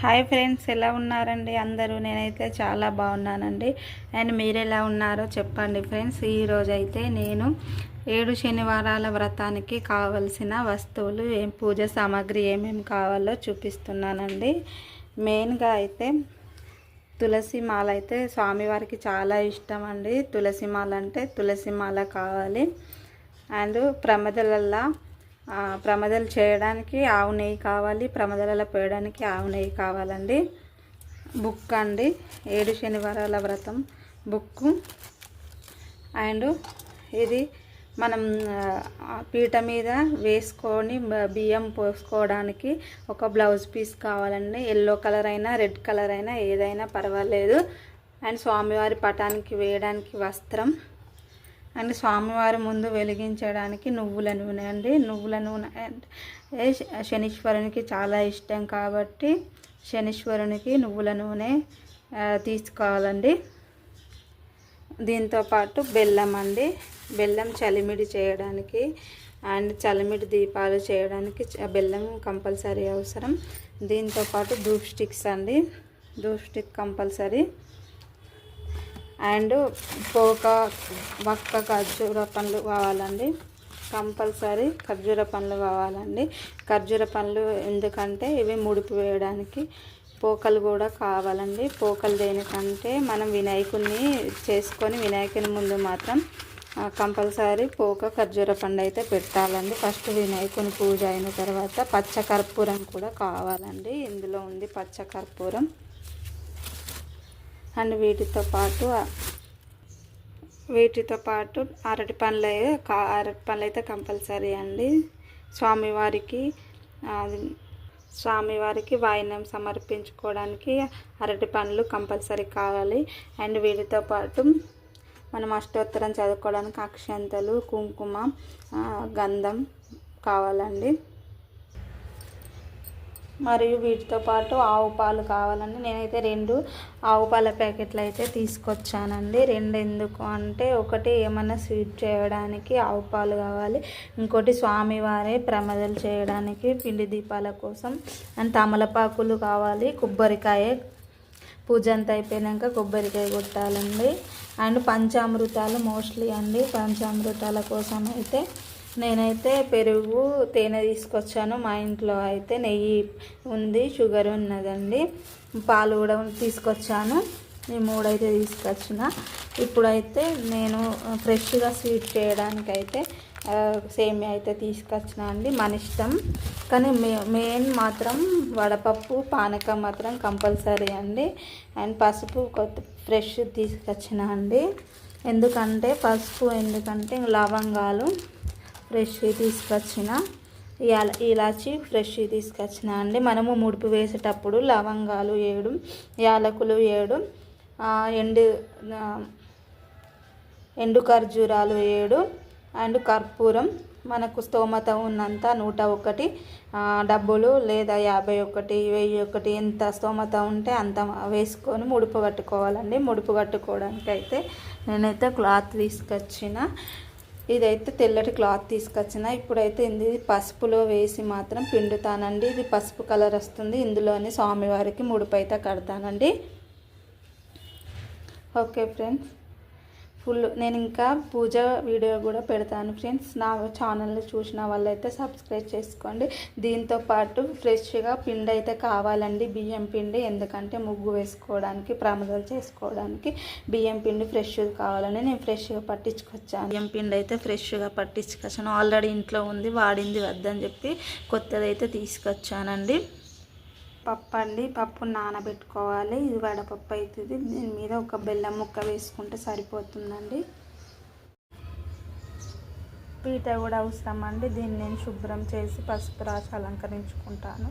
Hi friends ఎలా ఉన్నారండి అందరూ? నేనైతే చాలా బాగున్నానండి. అండ్ మీరు ఎలా ఉన్నారో చెప్పండి ఫ్రెండ్స్. ఈరోజు అయితే నేను ఏడు శనివారాల వ్రతానికి కావలసిన వస్తువులు ఏం పూజ సామాగ్రి ఏమేమి కావాలో చూపిస్తున్నానండి. మెయిన్గా అయితే తులసి మాల అయితే స్వామివారికి చాలా ఇష్టం అండి తులసి మాల అంటే తులసి మాల కావాలి. అండ్ ప్రమదలల్లా ప్రమదలు చేయడానికి ఆవు నెయ్యి కావాలి ప్రమదలలో పోయడానికి ఆవు నెయ్యి కావాలండి. బుక్ అండి ఏడు శనివారాల వ్రతం బుక్కు అండ్ ఇది మనం పీట మీద వేసుకొని బియ్యం పోసుకోవడానికి ఒక బ్లౌజ్ పీస్ కావాలండి. ఎల్లో కలర్ అయినా రెడ్ కలర్ అయినా ఏదైనా పర్వాలేదు. అండ్ స్వామివారి పటానికి వేయడానికి వస్త్రం. అండ్ స్వామివారి ముందు వెలిగించడానికి నువ్వుల నూనె అండి. నువ్వుల నూనె అంటే శనీశ్వరునికి చాలా ఇష్టం కాబట్టి శనీశ్వరునికి నువ్వుల నూనె తీసుకోవాలండి. దీంతో పాటు బెల్లం అండి. బెల్లం చలిమిడి చేయడానికి అండ్ చలిమిడి దీపాలు చేయడానికి బెల్లం కంపల్సరీ అవసరం. దీంతో పాటు ధూప్ స్టిక్స్ అండి. Dhoop stick compulsory. అండ్ పోక వక్క ఖర్జూర పండ్లు కావాలండి. కంపల్సరీ ఖర్జూర పండ్లు కావాలండి. ఖర్జూర పండ్లు ఎందుకంటే ఇవి ముడిపి వేయడానికి పోకలు కూడా కావాలండి. పోకలు దేనికంటే మనం వినాయకుడిని చేసుకొని వినాయకుని ముందు మాత్రం కంపల్సరీ పోక ఖర్జూర పండు అయితే పెట్టాలండి. ఫస్ట్ వినాయకుని పూజ అయిన తర్వాత పచ్చకర్పూరం కూడా కావాలండి. ఇందులో ఉంది పచ్చకర్పూరం అండ్ వీటితో పాటు వీటితో పాటు అరటి పండ్లు అరటి పండ్లు అయితే కంపల్సరీ అండి. స్వామివారికి స్వామివారికి వాయినం సమర్పించుకోవడానికి అరటి పండ్లు కంపల్సరీ కావాలి. అండ్ వీటితో పాటు మనం అష్టోత్తరం చదువుకోవడానికి అక్షంతలు కుంకుమ గంధం కావాలండి. మరియు వీటితో పాటు ఆవు పాలు కావాలండి. నేనైతే రెండు ఆవు పాల ప్యాకెట్లు అయితే తీసుకొచ్చానండి. రెండు ఎందుకు అంటే ఒకటి ఏమైనా స్వీట్ చేయడానికి ఆవు పాలు కావాలి. ఇంకోటి స్వామివారే ప్రమదలు చేయడానికి పిండి దీపాల కోసం అండ్ తమలపాకులు కావాలి. కొబ్బరికాయ పూజ అంతా అయిపోయాక కొబ్బరికాయ కొట్టాలండి. అండ్ పంచామృతాలు మోస్ట్లీ అండి. పంచామృతాల కోసం అయితే నేనైతే పెరుగు తేనె తీసుకొచ్చాను. మా ఇంట్లో అయితే నెయ్యి ఉంది షుగర్ ఉన్నదండి. పాలు కూడా తీసుకొచ్చాను. ఈ మూడైతే తీసుకొచ్చిన. ఇప్పుడైతే నేను ఫ్రెష్గా స్వీట్ చేయడానికి అయితే సేమియా అయితే తీసుకొచ్చిన అండి. మన ఇష్టం. కానీ మే మెయిన్ మాత్రం వడపప్పు పానకం మాత్రం కంపల్సరీ అండి. అండ్ పసుపు కొత్త ఫ్రెష్ తీసుకొచ్చిన అండి. ఎందుకంటే పసుపు ఎందుకంటే లవంగాలు ఫ్రెష్ తీసుకొచ్చిన. ఇలా ఇలాచి ఫ్రెష్ తీసుకొచ్చిన అండి. మనము ముడుపు వేసేటప్పుడు లవంగాలు ఏడు యాలకులు ఏడు ఎండు ఎండు ఖర్జూరాలు ఏడు అండ్ కర్పూరం. మనకు స్తోమత ఉన్నంత నూట ఒకటి డబ్బులు లేదా యాభై ఒకటి వెయ్యి ఒకటి ఎంత స్తోమత ఉంటే అంత వేసుకొని ముడుపు కట్టుకోవాలండి ముడుపు కట్టుకోవడానికి అయితే నేనైతే క్లాత్ తీసుకొచ్చిన. ఇదైతే తెల్లటి క్లాత్ తీసుకొచ్చిన. ఇప్పుడైతే ఇది పసుపులో వేసి మాత్రం పిండుతానండి. ఇది పసుపు కలర్ వస్తుంది. ఇందులోనే స్వామివారికి ముడిపైతే కడతానండి. Okay friends. ఫుల్ నేను ఇంకా పూజ వీడియో కూడా పెడతాను ఫ్రెండ్స్. నా ఛానల్ని చూసిన వాళ్ళైతే సబ్స్క్రైబ్ చేసుకోండి. దీంతో పాటు ఫ్రెష్గా పిండి అయితే కావాలండి. బియ్యం పిండి ఎందుకంటే ముగ్గు వేసుకోవడానికి ప్రమదలు చేసుకోవడానికి బియ్యం పిండి ఫ్రెష్ కావాలని నేను ఫ్రెష్గా పట్టించుకొచ్చాను. బియ్యం పిండి అయితే ఫ్రెష్గా పట్టించుకొచ్చాను. ఆల్రెడీ ఇంట్లో ఉంది వాడింది వద్దని చెప్పి కొత్తది అయితే తీసుకొచ్చానండి. పప్పు అండి పప్పు నానబెట్టుకోవాలి. ఇది వడపప్పు అవుతుంది. దీని మీద ఒక బెల్లం ముక్క వేసుకుంటే సరిపోతుందండి. పీట కూడా అవసరం అండి దీన్ని నేను శుభ్రం చేసి పసుపు రాసి అలంకరించుకుంటాను.